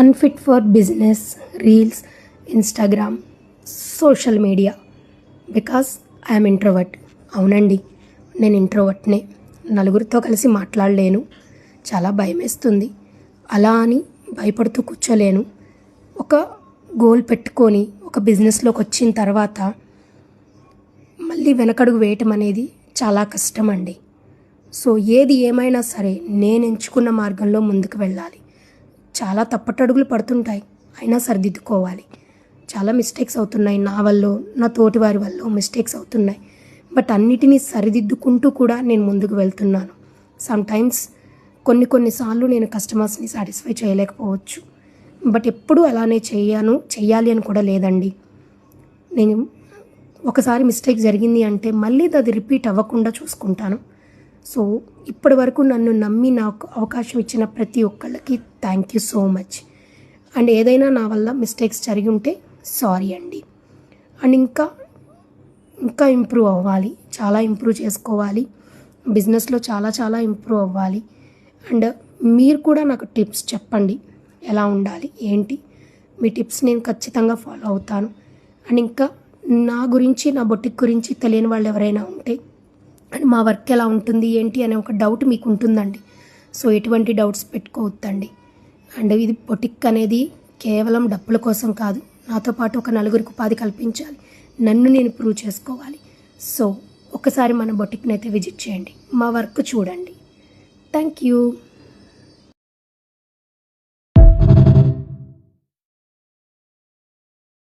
Unfit for business reels Instagram social media because I'm introvert అవునండి నేను ఇంట్రోవర్ట్నే నలుగురితో కలిసి మాట్లాడలేను. చాలా భయమేస్తుంది. అలా అని భయపడుతూ కూర్చోలేను. ఒక గోల్ పెట్టుకొని ఒక బిజినెస్లోకి వచ్చిన తర్వాత మళ్ళీ వెనకడుగు వేయటం అనేది చాలా కష్టం అండి సో ఏది ఏమైనా సరే నేను ఎంచుకున్న మార్గంలో ముందుకు వెళ్ళాలి. చాలా తప్పటడుగులు పడుతుంటాయి. అయినా సరిదిద్దుకోవాలి. చాలా మిస్టేక్స్ అవుతున్నాయి నా వల్ల నా తోటి వారి వల్ల మిస్టేక్స్ అవుతున్నాయి. బట్ అన్నిటినీ సరిదిద్దుకుంటూ కూడా నేను ముందుకు వెళ్తున్నాను. సమ్ టైమ్స్ కొన్ని కొన్నిసార్లు నేను కస్టమర్స్ని సాటిస్ఫై చేయలేకపోవచ్చు. బట్ ఎప్పుడూ అలానే చేయను చేయాలి అని కూడా లేదండి. నేను ఒకసారి మిస్టేక్ జరిగింది అంటే మళ్ళీ అది రిపీట్ అవ్వకుండా చూసుకుంటాను. సో ఇప్పటి వరకు నన్ను నమ్మి నాకు అవకాశం ఇచ్చిన ప్రతి ఒక్కళ్ళకి thank you so much and ఏదైనా నా వల్ల మిస్టేక్స్ జరిగి ఉంటే సారీ అండి. అండ్ ఇంకా ఇంకా ఇంప్రూవ్ అవ్వాలి. చాలా ఇంప్రూవ్ చేసుకోవాలి. బిజినెస్లో చాలా చాలా ఇంప్రూవ్ అవ్వాలి. అండ్ మీరు కూడా నాకు టిప్స్ చెప్పండి. ఎలా ఉండాలి? ఏంటి? మీ టిప్స్ నేను ఖచ్చితంగా ఫాలో అవుతాను. అండ్ ఇంకా నా గురించి నా బొటిక్ గురించి తెలియని వాళ్ళు ఎవరైనా ఉంటే అండ్ మా వర్క్ ఎలా ఉంటుంది ఏంటి అనే ఒక డౌట్ మీకు ఉంటుందండి సో ఎటువంటి డౌట్స్ పెట్టుకోవద్దండి. అండ్ ఇది బొటిక్ అనేది కేవలం డబ్బుల కోసం కాదు నాతో పాటు ఒక నలుగురికి ఉపాధి కల్పించాలి. నన్ను నేను ప్రూవ్ చేసుకోవాలి. సో ఒకసారి మన బొటిక్ని అయితే విజిట్ చేయండి. మా వర్క్ చూడండి. Thank you